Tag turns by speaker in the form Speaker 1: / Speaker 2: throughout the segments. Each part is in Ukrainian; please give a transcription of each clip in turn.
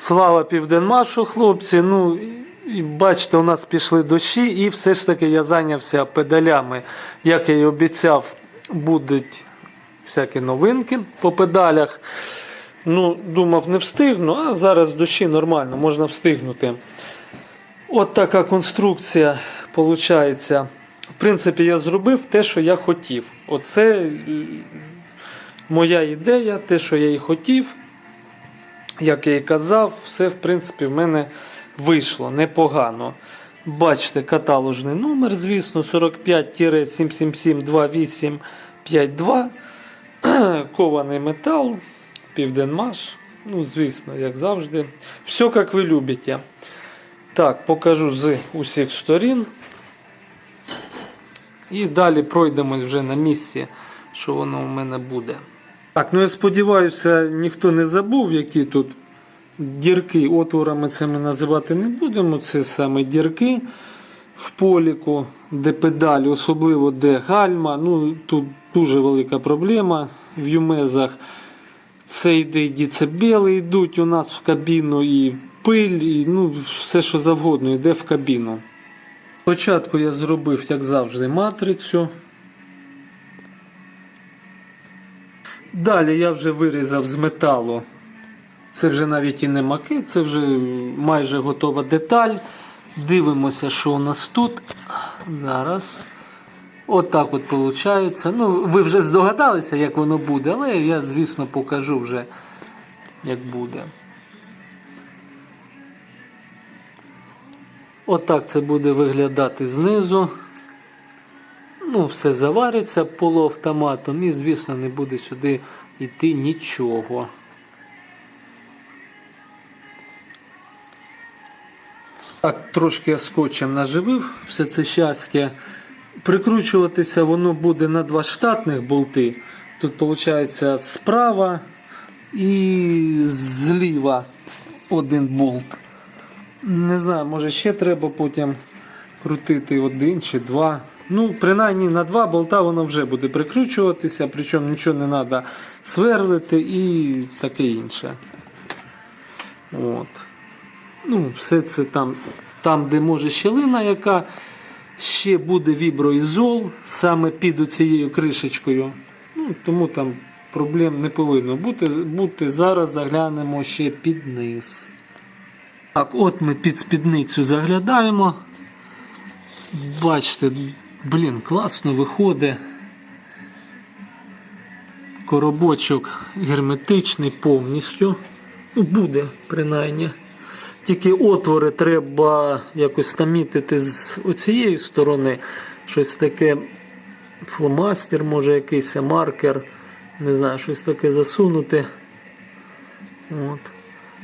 Speaker 1: Слава Південмашу, хлопці. Ну, і- бачите, у нас пішли дощі, і все ж таки я зайнявся педалями. Як я і обіцяв, будуть всякі новинки по педалях. Ну, думав, не встигну, а зараз дощі нормально, можна встигнути. От така конструкція виходить. В принципі, я зробив те, що я хотів. Оце е, моя ідея, те, що я і хотів. Як я і казав, все в принципі в мене вийшло непогано. Бачите, каталожний номер, звісно, 45-777-2852. Кований метал, Південмаш. Ну, звісно, як завжди. Все, як ви любите. Так, покажу з усіх сторін. І далі пройдемось вже на місці, що воно у мене буде. Так, ну я сподіваюся, ніхто не забув, які тут дірки. Отворами це ми називати не будемо. Це саме дірки в поліку, де педалі, особливо де гальма. Ну, тут дуже велика проблема в юмезах. Це йде і децибели йдуть у нас в кабіну, і пиль, і ну, все, що завгодно, йде в кабіну. Спочатку я зробив, як завжди, матрицю. Далі я вже вирізав з металу. Це вже навіть і не макет, це вже майже готова деталь. Дивимося, що у нас тут. Зараз. Отак от виходить. Ну, ви вже здогадалися, як воно буде, але я, звісно, покажу вже, як буде. Отак це буде виглядати знизу. Ну, все завариться полуавтоматом і, звісно, не буде сюди йти нічого. Так, трошки я скотчем наживив все це щастя. Прикручуватися воно буде на два штатних болти. Тут виходить справа і зліва один болт. Не знаю, може ще треба потім крутити один чи два. Ну, принаймні на два болта воно вже буде прикручуватися, причому нічого не треба сверлити і таке інше. От. Ну, все це там, там, де може щелина, яка ще буде віброізол саме під цією кришечкою. Ну, тому там проблем не повинно бути. бути. Зараз заглянемо ще під низ. Так, от ми під спідницю заглядаємо. Бачите, блін, класно виходить. Коробочок герметичний повністю. Ну, буде, принаймні. Тільки отвори треба якось намітити з оцієї сторони. Щось таке фломастер, може якийсь маркер. Не знаю, щось таке засунути. От.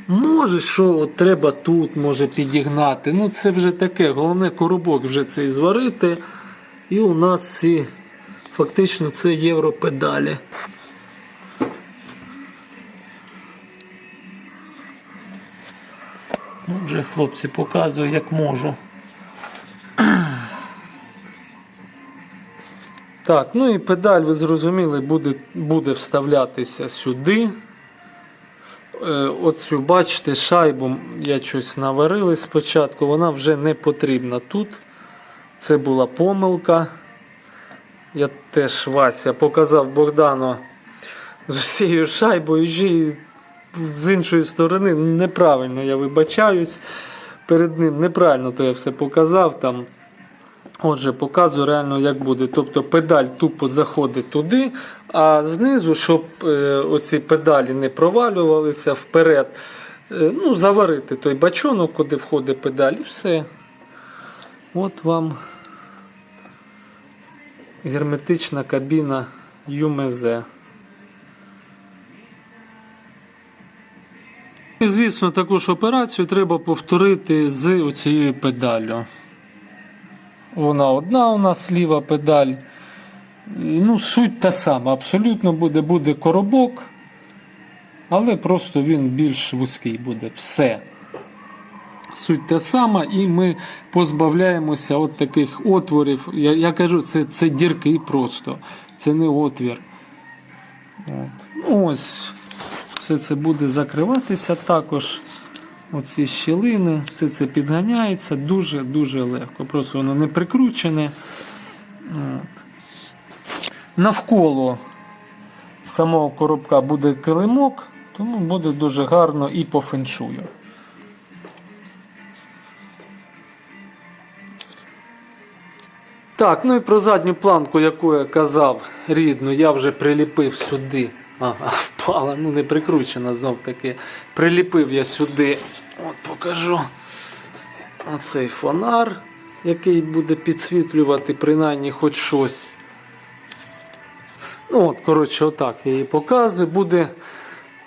Speaker 1: Може, що от треба тут може підігнати. Ну це вже таке. Головне коробок вже цей зварити. І у нас ці фактично це європедалі. Ну, вже хлопці показую, як можу. Так, ну і педаль, ви зрозуміли, буде, буде вставлятися сюди. Е, Оцю, бачите, шайбу я щось наварили спочатку, вона вже не потрібна тут. Це була помилка. Я теж Вася показав Богдану з усією шайбою, й з іншої сторони неправильно я вибачаюсь перед ним. Неправильно то я все показав там. Отже, показую реально, як буде. Тобто педаль тупо заходить туди, а знизу, щоб е, оці педалі не провалювалися вперед, е, ну, заварити той бачонок, куди входить педаль, і все. От вам герметична кабіна ЮМЗ. І, звісно, таку ж операцію треба повторити з оцією педаллю. Вона одна у нас ліва педаль. Ну, суть та сама. Абсолютно буде, буде коробок, але просто він більш вузький буде. Все. Суть та сама, і ми позбавляємося от таких отворів. Я, я кажу, це, це дірки просто. Це не отвір. От. Ну, Ось. Все це буде закриватися також. оці щілини, все це підганяється дуже-дуже легко. Просто воно не прикручене. От. Навколо самого коробка буде килимок, тому буде дуже гарно і по феншую. Так, ну і про задню планку, яку я казав, рідну, я вже приліпив сюди. Ага, впала, ну не прикручена знов таки. Приліпив я сюди, от покажу. Оцей фонар, який буде підсвітлювати принаймні хоч щось. Ну, от, коротше, отак я її показую. Буде.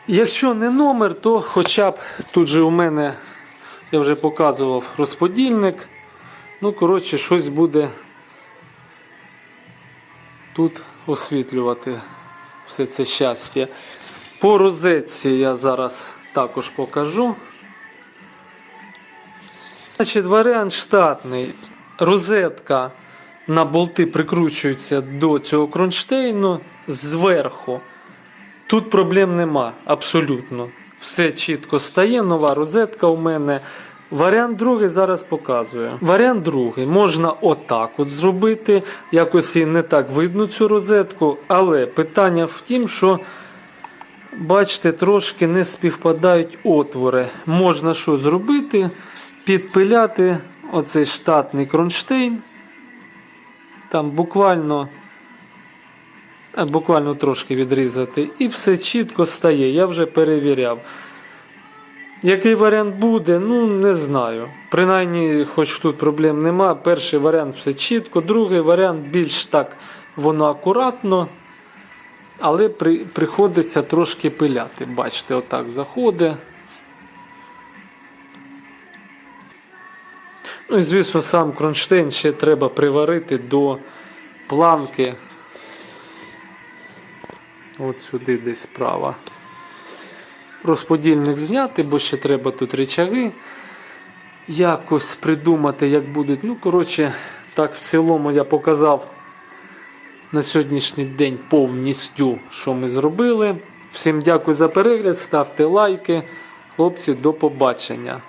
Speaker 1: Якщо не номер, то хоча б тут же у мене, я вже показував розподільник. Ну, коротше, щось буде тут освітлювати все це щастя. По розетці я зараз також покажу. Значить, варіант штатний. Розетка на болти прикручується до цього кронштейну зверху. Тут проблем нема, абсолютно. Все чітко стає, нова розетка у мене. Варіант другий зараз показую. Варіант другий можна отак от зробити. Якось і не так видно цю розетку, але питання в тім, що бачите, трошки не співпадають отвори. Можна що зробити? Підпиляти оцей штатний кронштейн. Там буквально буквально трошки відрізати, і все чітко стає. Я вже перевіряв. Який варіант буде, ну не знаю. Принаймні, хоч тут проблем нема. Перший варіант все чітко, другий варіант більш так воно акуратно, але при, приходиться трошки пиляти. Бачите, отак заходить. Ну і звісно, сам кронштейн ще треба приварити до планки. От сюди десь справа. Розподільник зняти, бо ще треба тут речаги. Якось придумати, як будуть. Ну, коротше, так в цілому я показав на сьогоднішній день повністю, що ми зробили. Всім дякую за перегляд, ставте лайки. Хлопці, до побачення.